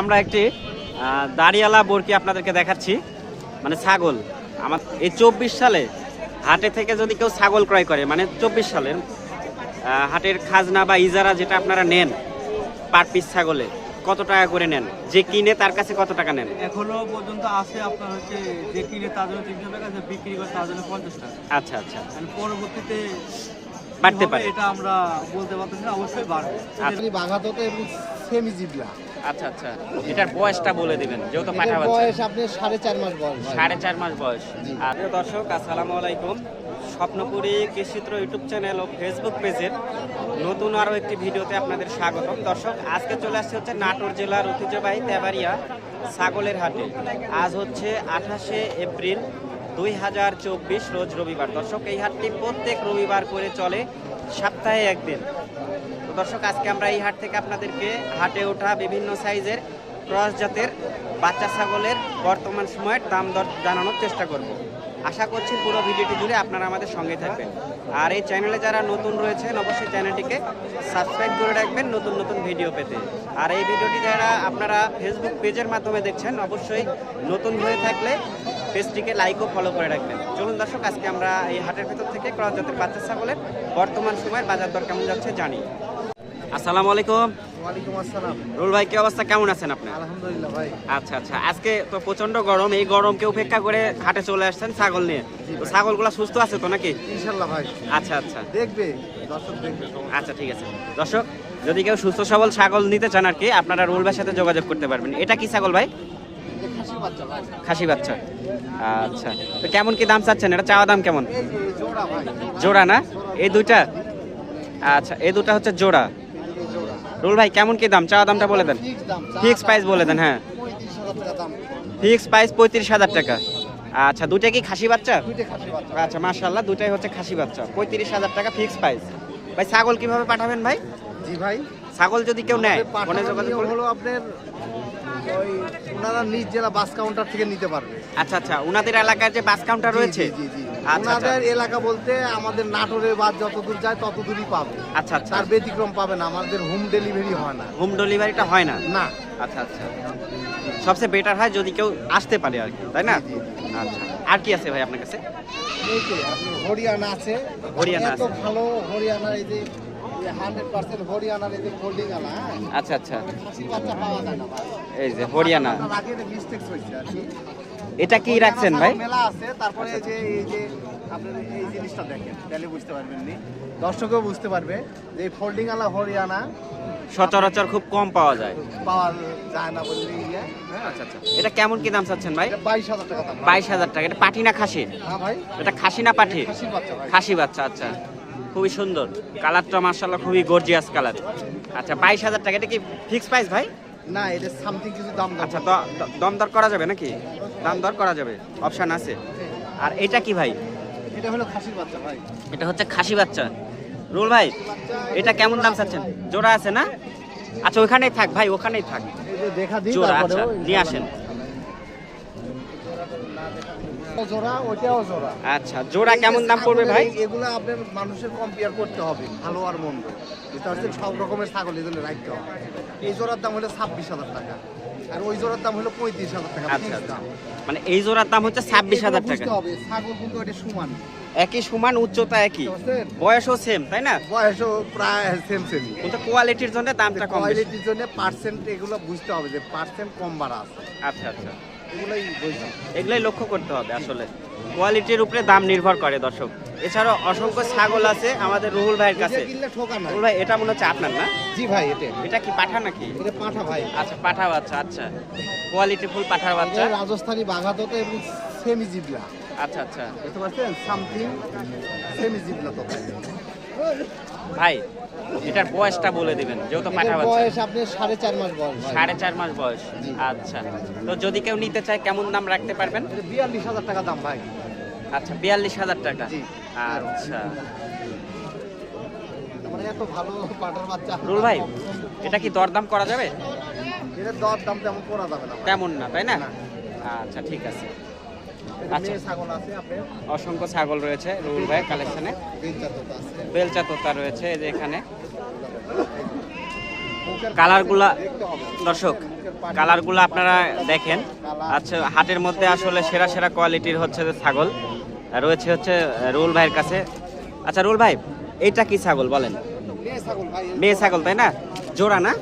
আমরা একটি দাড়িয়ালা বরকি আপনাদেরকে দেখাচ্ছি মানে ছাগল। আমার এই চব্বিশ সালে হাটে থেকে যদি কেউ ছাগল ক্রয় করে মানে চব্বিশ সালের হাটের খাজনা বা ইজারা যেটা আপনারা নেন পার পিস ছাগলে কত টাকা করে নেন? যে কিনে তার কাছে কত টাকা নেন? এখনও পর্যন্ত আছে আপনার হচ্ছে যে কিনে তার জন্য তিনশো টাকা যে বিক্রি করে তার জন্য পঞ্চাশ টাকা। আচ্ছা আচ্ছা। আর পরবর্তীতে বাড়তে পারে। এটা আমরা বলতে পারতেছি না অবশ্যই বাড়বে। আপনি বাঘাততে এবং সেমি জিবলা। আচ্ছা আচ্ছা। এটার বয়সটা বলে দিবেন যেহেতু পাঠা বাচ্চা বয়স আপনি সাড়ে চার মাস বয়স। সাড়ে চার মাস বয়স। আর দর্শক আসসালামু আলাইকুম। স্বপ্নপুরী কৃষিত্র ইউটিউব চ্যানেল ও ফেসবুক পেজের নতুন আরও একটি ভিডিওতে আপনাদের স্বাগতম। দর্শক আজকে চলে আসছে হচ্ছে নাটোর জেলার ঐতিহ্যবাহী তেবারিয়া ছাগলের হাটে। আজ হচ্ছে আঠাশে এপ্রিল দুই হাজার চব্বিশ রোজ রবিবার। দর্শক এই হাটটি প্রত্যেক রবিবার করে চলে সপ্তাহে একদিন। দর্শক, আজকে আমরা এই হাট থেকে আপনাদেরকে হাটে ওঠা বিভিন্ন সাইজের ক্রস জাতের বাচ্চা ছাগলের বর্তমান সময়ের দাম দর জানানোর চেষ্টা করব। আশা করছি পুরো ভিডিওটি জুড়ে আপনারা আমাদের সঙ্গে থাকবেন। আর এই চ্যানেলে যারা নতুন রয়েছেন, অবশ্যই চ্যানেলটিকে সাবস্ক্রাইব করে রাখবেন নতুন নতুন ভিডিও পেতে। আর এই ভিডিওটি যারা আপনারা ফেসবুক পেজের মাধ্যমে দেখছেন, অবশ্যই নতুন হয়ে থাকলে পেজটিকে লাইক ও ফলো করে রাখবেন। চলুন দর্শক, আজকে আমরা এই হাটের ভেতর থেকে ক্রস জাতের বাচ্চা ছাগলের বর্তমান সময়ের বাজার দর কেমন যাচ্ছে জানি। আসসালামু আলাইকুম। ওয়ালাইকুম আসসালাম। রুল ভাই কি অবস্থা? কেমন আছেন আপনি? আলহামদুলিল্লাহ ভাই। আচ্ছা আচ্ছা। আজকে তো প্রচণ্ড গরম। এই গরমকে উপেক্ষা করে হাটে চলে আসছেন ছাগল নিয়ে? তো ছাগলগুলো সুস্থ আছে তো নাকি? ইনশাল্লাহ ভাই। আচ্ছা আচ্ছা। দেখবে দর্শক দেখবে। আচ্ছা ঠিক আছে। দর্শক যদি কেউ সুস্থ সবল ছাগল নিতে চান আর কি আপনারা রুল ভাইয়ের সাথে যোগাযোগ করতে পারবেন। এটা কি ছাগল ভাই? খাসি বাচ্চা আচ্ছা। তো কেমন কি দাম চাচ্ছেন? এটা চাওয়া দাম কেমন? জোড়া না? এই দুইটা? আচ্ছা এই দুটা হচ্ছে জোড়া। রুল ভাই কেমন কি দাম? চাওয়া দামটা বলে দেন। ফিক্স প্রাইস বলে দেন হ্যাঁ। ফিক্স প্রাইস পঁয়ত্রিশ হাজার টাকা। আচ্ছা দুইটা কি খাসি বাচ্চা? আচ্ছা মাশাল্লাহ দুটাই হচ্ছে খাসি বাচ্চা। পঁয়ত্রিশ হাজার টাকা ফিক্স প্রাইস। ভাই ছাগল কীভাবে পাঠাবেন ভাই? জি ভাই। ছাগল যদি কেউ নেয় আমাদের ফোনে যোগাযোগ হলো আপনার ওই ওনারা নিজ জেলা বাস কাউন্টার থেকে নিতে পারবে। আচ্ছা আচ্ছা ওনাদের এলাকায় যে বাস কাউন্টার রয়েছে? জি, জি, ওনাদের এলাকা বলতে আমাদের নাটোরের বাদ যতদূর যায় তত দূরই পাবে। আচ্ছা আচ্ছা। আর ব্যতিক্রম পাবে না আমাদের হোম ডেলিভারি হয় না। হোম ডেলিভারিটা হয় না? না। আচ্ছা আচ্ছা। সবচেয়ে বেটার হয় যদি কেউ আসতে পারে আর কি তাই না? আচ্ছা। আর কি আছে ভাই আপনার কাছে? হরিয়ানা আছে। হরিয়ানা আছে। ভালো হরিয়ানা এই যে হ্যাঁ? আচ্ছা আচ্ছা। এই যে হরিয়ানা। এটা কি রাখছেন ভাই? মেলা আছে তারপরে যে এই যে আপনার এই জিনিসটা দেখেন তাহলে বুঝতে পারবেন নি। দর্শকও বুঝতে পারবে যে ফোল্ডিং আলা হরিয়ানা সচরাচর খুব কম পাওয়া যায়। পাওয়া যায় না বললে ইয়ে হ্যাঁ আচ্ছা আচ্ছা। এটা কেমন কি দাম চাচ্ছেন ভাই? বাইশ হাজার টাকা বাইশ হাজার টাকা। এটা পাঠি না খাসি? হ্যাঁ ভাই। এটা খাসি না পাঠি খাসি বাচ্চা আচ্ছা। খুবই সুন্দর। কালারটা মার্শাল্লাহ খুবই গর্জিয়াস কালার। আচ্ছা বাইশ হাজার টাকা। এটা কি ফিক্স প্রাইস ভাই? না এটা সামথিং কিছু দাম আচ্ছা দম দর করা যাবে নাকি? দাম দর করা যাবে? অপশন আছে। আর এটা কি ভাই? এটা হলো খাসির বাচ্চা ভাই। এটা হচ্ছে খাসি বাচ্চা। রুল ভাই এটা কেমন দাম চাচ্ছেন? জোড়া আছে না? আচ্ছা ওখানেই থাক ভাই ওখানেই থাক। দেখা দিই জোড়া আচ্ছা নিয়ে আসেন। জোড়া ওটাও জোড়া। আচ্ছা জোড়া কেমন দাম পড়বে ভাই? এগুলো আপনার মানুষের কম্পেয়ার করতে হবে ভালো আর মন্দ। বুঝতে পারছেন সব রকমের ছাগল এগুলো রাখতে হবে। এই জোড়ার দাম হলো ছাব্বিশ হাজার টাকা। আর ওই জোড়ার দাম হলো পঁয়ত্রিশ হাজার টাকা আচ্ছা আচ্ছা। মানে এই জোড়ার দাম হচ্ছে ছাব্বিশ হাজার টাকা। ছাগল কিন্তু এটা সমান। একই সমান উচ্চতা একই? বয়সও সেম তাই না? বয়সও প্রায় সেম সেম কিন্তু কোয়ালিটির জন্য দামটা কম কোয়ালিটির জন্য পার্সেন্ট এগুলো বুঝতে হবে যে পার্সেন্ট কম বাড়া আছে। আচ্ছা আচ্ছা। এগুলোই এগুলোই লক্ষ্য করতে হবে আসলে। কোয়ালিটির উপরে দাম নির্ভর করে দর্শক। এছাড়াও অসংখ্য ছাগল আছে আমাদের রুহুল ভাইয়ের কাছে। এটা রুহুল ভাই এটা মনে হচ্ছে আপনার না? জি ভাই এটা। এটা কি পাঠা নাকি? এটা পাঠা ভাই। আচ্ছা পাঠা বাচ্চা আচ্ছা। কোয়ালিটি ফুল পাঠার বাচ্চা। এটা রাজস্থানি বাঘাততে এবং সেমি জিবলা। আচ্ছা আচ্ছা। বুঝতে পারছেন? সামথিং সেমি জিবলা তো ভাই। এটার বয়সটা বলে দিবেন যেহেতু পাঠা বাচ্চা। বয়স আপনি সাড়ে চার মাস বয়স। সাড়ে চার মাস বয়স। আচ্ছা। তো যদি কেউ নিতে চায় কেমন দাম রাখতে পারবেন? এটা বিয়াল্লিশ হাজার টাকা দাম ভাই। আচ্ছা বিয়াল্লিশ হাজার টাকা। আচ্ছা। মানে এত ভালো পাটার বাচ্চা। রুল ভাই এটা কি দরদাম করা যাবে? এটা তেমন করা যাবে না তেমন না তাই না। আচ্ছা ঠিক আছে। আচ্ছা। ছাগল আছে আপনার অসংখ্য ছাগল রয়েছে রুল ভাই কালেকশনে বেলচা তোতা রয়েছে এই যে এখানে। কালারগুলা দর্শক কালারগুলো আপনারা দেখেন। আচ্ছা হাটের মধ্যে আসলে সেরা সেরা কোয়ালিটির হচ্ছে যে ছাগল। রয়েছে হচ্ছে রুল ভাইয়ের কাছে। আচ্ছা রুল ভাই এইটা কি ছাগল বলেন? মেয়ে ছাগল তাই না? জোড়া না?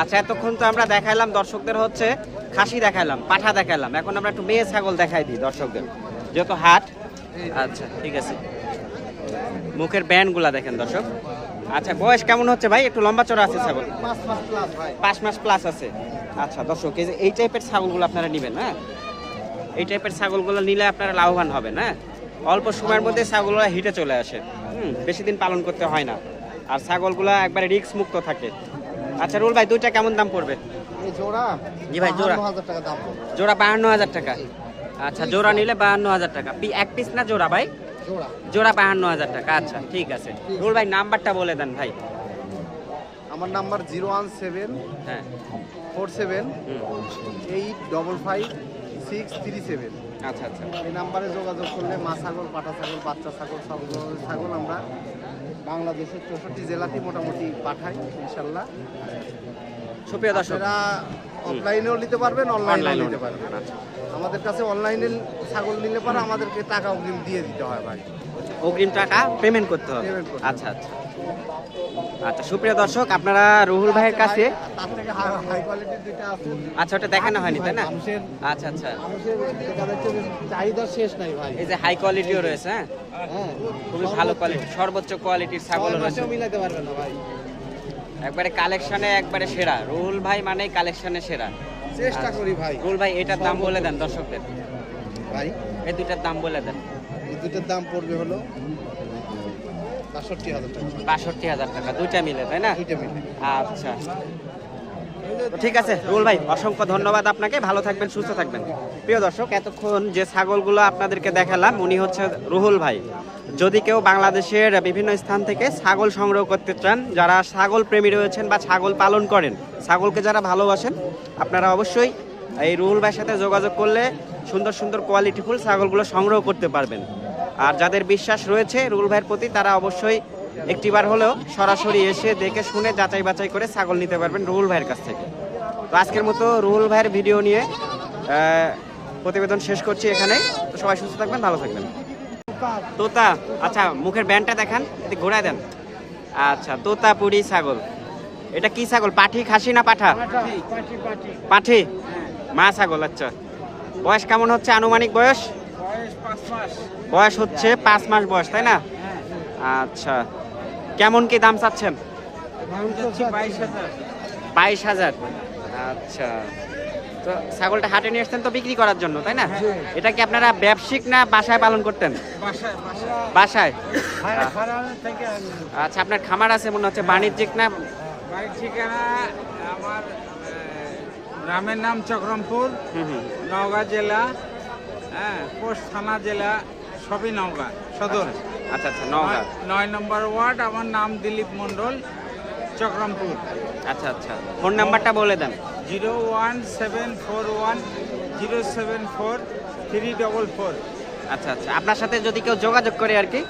আচ্ছা এতক্ষণ তো আমরা দেখাইলাম দর্শকদের হচ্ছে খাসি দেখাইলাম পাঠা দেখাইলাম। এখন আমরা একটু মেয়ে ছাগল দেখাই দিই দর্শকদের যেহেতু হাট। আচ্ছা ঠিক আছে। মুখের ব্যান্ডগুলা দেখেন দর্শক। আচ্ছা বয়স কেমন হচ্ছে ভাই? একটু লম্বা চড়া আছে ছাগল? পাঁচ মাস প্লাস আছে। আচ্ছা দর্শক এই যে এই টাইপের ছাগলগুলো আপনারা নেবেন হ্যাঁ? এই টাইপের ছাগলগুলো নিলে আপনারা লাভবান হবেন হ্যাঁ? অল্প সময়ের মধ্যে ছাগলগুলো হিটে চলে আসে। হুম বেশি দিন পালন করতে হয় না। আর ছাগলগুলো একবারে রিক্স মুক্ত থাকে। আচ্ছা রুল ভাই দুইটা কেমন দাম পড়বে? এই জোড়া জি ভাই, জোড়া। জোড়া বাহান্ন হাজার টাকা। আচ্ছা জোড়া নিলে বাহান্ন হাজার টাকা। পি- এক পিস না জোড়া ভাই? জোড়া। জোড়া বাহান্ন হাজার টাকা। আচ্ছা ঠিক আছে। রুল ভাই নাম্বারটা বলে দেন ভাই। আমার নাম্বার জিরো ওয়ান সেভেন হ্যাঁ। Four seven eight double five six three seven. আচ্ছা আচ্ছা। এই নাম্বারে যোগাযোগ করলে মা ছাগল পাটা ছাগল বাচ্চা ছাগল সব ছাগল আমরা বাংলাদেশের চৌষট্টি জেলাতেই মোটামুটি পাঠাই ইনশাল্লাহ। সুপ্রিয় দর্শক। আপনারা অফলাইনেও নিতে পারবেন অনলাইনেও অনলাইনে নিতে পারবেন আচ্ছা। আমাদের কাছে অনলাইনে ছাগল নিলে পরে আমাদেরকে টাকা অগ্রিম দিয়ে দিতে হয় ভাই। অগ্রিম টাকা পেমেন্ট করতে হবে। আচ্ছা আচ্ছা। আচ্ছা সুপ্রিয় দর্শক আপনারা রুহুল ভাইয়ের কাছে আচ্ছা ওটা দেখানো হয়নি তাই না? আচ্ছা আচ্ছা। চাহিদা শেষ নাই ভাই। এই যে হাই কোয়ালিটিও রয়েছে হ্যাঁ? হ্যাঁ। খুবই ভালো কোয়ালিটি সর্বোচ্চ কোয়ালিটির ছাগল রয়েছে। মিলাতে না ভাই। একবারে কালেকশনে একবারে সেরা। রুহুল ভাই মানে কালেকশনে সেরা। চেষ্টা করি ভাই। রুহুল ভাই এটার দাম বলে দেন দর্শকদের। ভাই? এই দুইটার দাম বলে দেন। এই দুটোর দাম পড়বে হলো বাষট্টি হাজার টাকা। দুইটা মিলে তাই না? আচ্ছা। ঠিক আছে রুল ভাই অসংখ্য ধন্যবাদ আপনাকে। ভালো থাকবেন সুস্থ থাকবেন। প্রিয় দর্শক এতক্ষণ যে ছাগলগুলো আপনাদেরকে দেখালাম উনি হচ্ছে রুহুল ভাই। যদি কেউ বাংলাদেশের বিভিন্ন স্থান থেকে ছাগল সংগ্রহ করতে চান যারা ছাগল প্রেমী রয়েছেন বা ছাগল পালন করেন ছাগলকে যারা ভালোবাসেন আপনারা অবশ্যই এই রুহুল ভাইয়ের সাথে যোগাযোগ করলে সুন্দর সুন্দর কোয়ালিটিফুল ছাগলগুলো সংগ্রহ করতে পারবেন। আর যাদের বিশ্বাস রয়েছে রুল ভাইয়ের প্রতি, তারা অবশ্যই একটিবার হলেও সরাসরি এসে দেখে শুনে যাচাই বাছাই করে ছাগল নিতে পারবেন রুহুল ভাইয়ের কাছ থেকে। তো আজকের মতো রুহুল ভাইয়ের ভিডিও নিয়ে প্রতিবেদন শেষ করছি এখানে তো সবাই সুস্থ থাকবেন, ভালো থাকবেন। তোতা আচ্ছা মুখের ব্যান্ডটা দেখান এদিকে ঘোরায় দেন। আচ্ছা তোতা, পুরি, ছাগল। এটা কি ছাগল? পাঠি, খাসি না পাঠা? পাঠি মা ছাগল আচ্ছা। বয়স কেমন হচ্ছে? আনুমানিক বয়স? বয়স হচ্ছে পাঁচ মাস বয়স তাই না? আচ্ছা। কেমন কি দাম চাচ্ছেন? বাইশ হাজার। আচ্ছা। তো ছাগলটা হাটে নিয়ে আসতেন তো বিক্রি করার জন্য তাই না? এটা কি আপনারা ব্যবসায়িক না বাসায় পালন করতেন? বাসায় আচ্ছা আপনার খামার আছে মনে হচ্ছে বাণিজ্যিক না? ঠিকানা আমার গ্রামের নাম চক্রমপুর নওগাঁ জেলা হ্যাঁ পোস্ট থানা জেলা সবই নওগাঁ সদর। আচ্ছা আচ্ছা নওগাঁ। নয়- নম্বর ওয়ার্ড আমার নাম দিলীপ মণ্ডল চক্রমপুর। আচ্ছা আচ্ছা ফোন নাম্বারটা বলে দেন। Zero one seven four one zero seven four three double four. আচ্ছা আচ্ছা আপনার সাথে যদি কেউ যোগাযোগ করে আর কি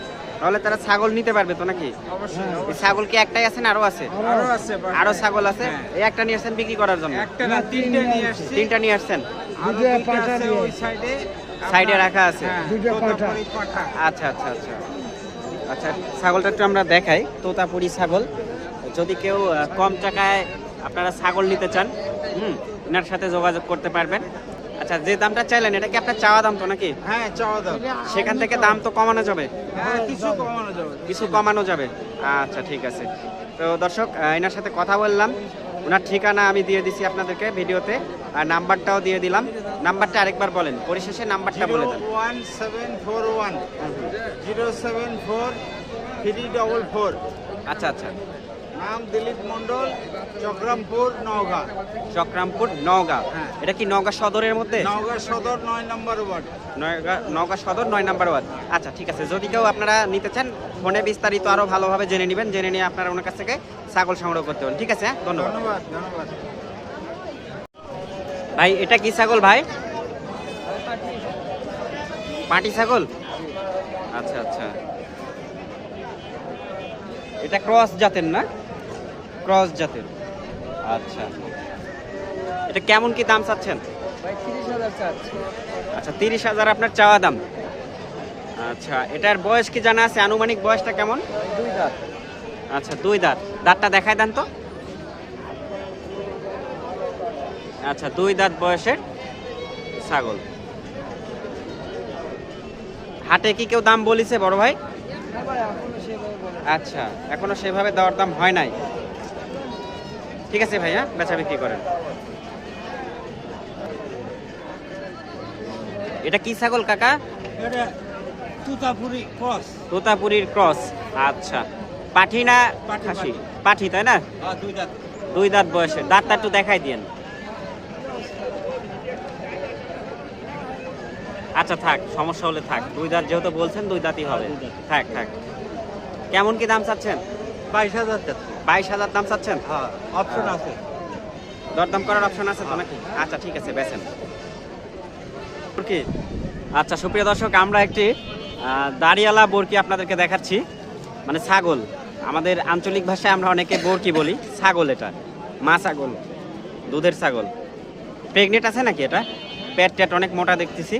তাহলে তারা ছাগল নিতে পারবে তো নাকি? অবশ্যই ছাগল কি একটাই আছে না আরও আছে? আরও আছে আরও ছাগল আছে? হ্যাঁ। এই একটা নিয়ে আসছেন বিক্রি করার জন্য? একটা না তিনটে নিয়ে আসছি। তিনটা নিয়ে আসছেন? আরও ওই সাইডে সাইডে রাখা আছে? হ্যাঁ, আচ্ছা আচ্ছা আচ্ছা। আচ্ছা ছাগলটা একটু আমরা দেখাই। তোতাপুরি ছাগল। যদি কেউ কম টাকায় আপনারা ছাগল নিতে চান হুম এনার সাথে যোগাযোগ করতে পারবেন। আচ্ছা যে দামটা চাইলেন এটা কি আপনার চাওয়া দাম তো নাকি? হ্যাঁ চাওয়া দাম। সেখান থেকে দাম তো কমানো যাবে? হ্যাঁ কিছু কমানো যাবে। কিছু কমানো যাবে। আচ্ছা ঠিক আছে। তো দর্শক এনার সাথে কথা বললাম। ওনার ঠিকানা আমি দিয়ে দিছি আপনাদেরকে ভিডিওতে। আর নাম্বারটাও দিয়ে দিলাম। নাম্বারটা আরেকবার বলেন। পরিশেষে নাম্বারটা বলে দেন। One seven four one. Zero seven four three double four. আচ্ছা আচ্ছা। নাম দিলীপ মণ্ডল। চক্রমপুর নওগাঁ। চক্রামপুর নওগাঁ। হ্যাঁ। এটা কি নওগাঁ সদরের মধ্যে? নওগাঁ সদর নয় নম্বর ওয়ার্ড। নওগাঁ সদর নয় নাম্বার ওয়ার্ড। আচ্ছা ঠিক আছে। যদি কেউ আপনারা নিতে চান ফোনে বিস্তারিত আরও ভালোভাবে জেনে নেবেন জেনে নিয়ে আপনারা ওনার কাছ থেকে ছাগল সংগ্রহ করতে পারেন। ঠিক আছে হ্যাঁ? ধন্যবাদ। ধন্যবাদ ধন্যবাদ। ভাই এটা কি ছাগল ভাই? পাটি ছাগল? আচ্ছা আচ্ছা। এটা ক্রস জাতের না? ক্রস জাতের। আচ্ছা। এটা কেমন কি দাম চাচ্ছেন? আচ্ছা তিরিশ হাজার আপনার চাওয়া দাম। আচ্ছা এটার বয়স কি জানা আছে? আনুমানিক বয়সটা কেমন? দুই দাঁত। আচ্ছা দুই দাঁত। দাঁতটা দেখায় দেন তো। আচ্ছা দুই দাঁত বয়সের ছাগল। হাটে কি কেউ দাম বলিছে বড় ভাই? আচ্ছা এখনও সেভাবে দেওয়ার দাম হয় নাই। ঠিক আছে ভাইয়া বেচা বিক্রি করেন। এটা কি ছাগল কাকা? তুতাপুরি ক্রস। তোতাপুরীর ক্রস আচ্ছা। পাঠি না খাসি? পাঠি। তাই না? দুই দাঁত। বয়সে। দাঁতটা একটু দেখাই দিয়েন। আচ্ছা থাক সমস্যা হলে থাক। দুই দাঁত যেহেতু বলছেন দুই দাঁতই হবে। থাক থাক। কেমন কি দাম চাচ্ছেন? বাইশ হাজার বাইশ হাজার দাম চাচ্ছেন? হ্যাঁ অপশন আছে। দরদাম করার অপশন আছে তো নাকি? আচ্ছা ঠিক আছে বেছেন কি আচ্ছা সুপ্রিয় দর্শক আমরা একটি দাড়িয়ালা বরকি আপনাদেরকে দেখাচ্ছি। মানে ছাগল। আমাদের আঞ্চলিক ভাষায় আমরা অনেকে বরকি বলি। ছাগল এটা। মা ছাগল। দুধের ছাগল। প্রেগনেন্ট আছে নাকি এটা? পেট টেট অনেক মোটা দেখতেছি।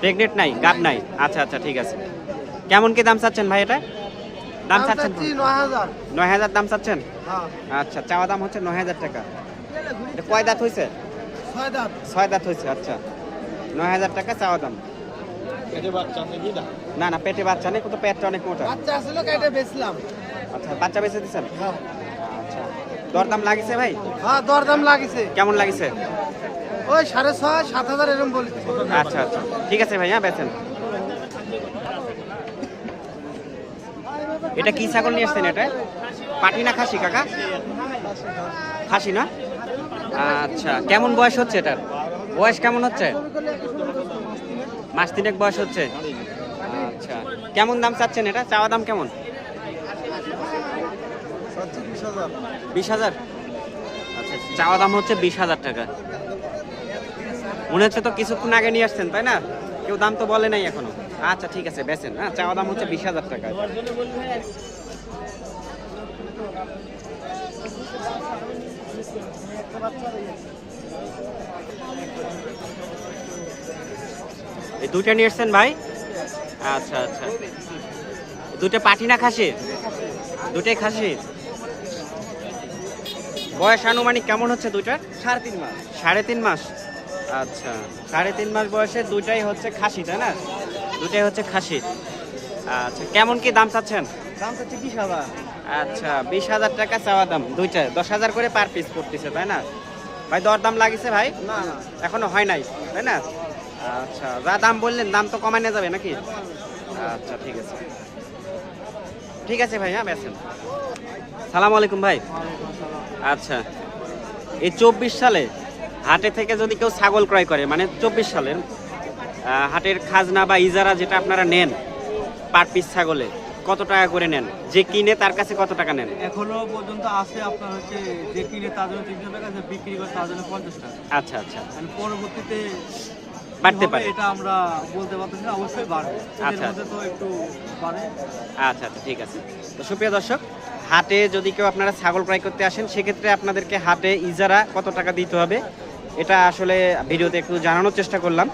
প্রেগনেন্ট নাই গাব নাই। আচ্ছা আচ্ছা ঠিক আছে। কেমন কি দাম চাচ্ছেন ভাই এটা? দাম চাচ্ছেন নয় হাজার। নয় হাজার দাম চাচ্ছেন? হ্যাঁ। আচ্ছা চাওয়া দাম হচ্ছে নয় হাজার টাকা। এটা কয় দাঁত হয়েছে ছয় দাঁত। ছয় দাঁত হয়েছে আচ্ছা। নয় হাজার টাকা চাওয়া দাম। না না পেটে বাচ্চা নেই কিন্তু পেটটা অনেক মোটা। বাচ্চা আসলে কাইটা বেচলাম। আচ্ছা বাচ্চা বেঁচে দিচ্ছেন হ্যাঁ। আচ্ছা। দরদাম লাগিছে ভাই? হ্যাঁ দরদাম লাগিছে। কেমন লাগিছে? ওই সাড়ে ছয় সাত হাজার এরকম বলি। আচ্ছা আচ্ছা। ঠিক আছে ভাই হ্যাঁ বেছেন এটা কি ছাগল নিয়ে আসছেন এটা? পাটি না খাসি, কাকা? খাসি না? আচ্ছা কেমন বয়স হচ্ছে এটার? বয়স কেমন হচ্ছে? মাস তিনেক বয়স হচ্ছে। আচ্ছা কেমন দাম চাচ্ছেন এটা? চাওয়া দাম কেমন? বিশ হাজার। আচ্ছা চাওয়া দাম হচ্ছে বিশ হাজার টাকা। মনে হচ্ছে তো কিছুক্ষণ আগে নিয়ে আসছেন, তাই না? কেউ দাম তো বলে নাই এখনও। আচ্ছা ঠিক আছে বেছেন হ্যাঁ চাওয়া দাম হচ্ছে বিশ হাজার টাকা। এই দুইটা নিয়ে এসছেন ভাই? আচ্ছা আচ্ছা। দুটো পাঠি না খাসি দুটাই খাসি বয়স আনুমানিক কেমন হচ্ছে দুইটার? সাড়ে তিন মাস। সাড়ে তিন মাস। আচ্ছা সাড়ে তিন মাস বয়সে দুইটাই হচ্ছে খাসি তাই না? দুটাই হচ্ছে খাসি। আচ্ছা কেমন কি দাম চাচ্ছেন? দাম চাচ্ছি বিশ হাজার। আচ্ছা বিশ হাজার টাকা চাওয়া দাম দুইটা দশ হাজার করে পার পিস পড়তেছে তাই না? ভাই দর দাম লাগিছে ভাই? না এখনও হয় নাই তাই না? আচ্ছা যা দাম বললেন দাম তো কমানো যাবে নাকি? আচ্ছা ঠিক আছে। ঠিক আছে ভাই হ্যাঁ বেছেন সালাম আলাইকুম ভাই। আচ্ছা এই চব্বিশ সালে হাটে থেকে যদি কেউ ছাগল ক্রয় করে মানে চব্বিশ সালের হাটের খাজনা বা ইজারা যেটা আপনারা নেন পার পিস ছাগলে কত টাকা করে নেন? যে কিনে তার কাছে কত টাকা নেন? এখনও পর্যন্ত আছে আপনার হচ্ছে যে কিনে তার জন্য তিনশো টাকা যে বিক্রি করে তার জন্য পঞ্চাশ টাকা। আচ্ছা আচ্ছা। মানে পরবর্তীতে বাড়তে পারে। এটা আমরা বলতে পারতেছি না অবশ্যই বাড়বে। আচ্ছা। তো একটু বাড়ে। আচ্ছা আচ্ছা ঠিক আছে। তো সুপ্রিয় দর্শক হাটে যদি কেউ আপনারা ছাগল ক্রয় করতে আসেন সেক্ষেত্রে আপনাদেরকে হাটে ইজারা কত টাকা দিতে হবে এটা আসলে ভিডিওতে একটু জানানোর চেষ্টা করলাম।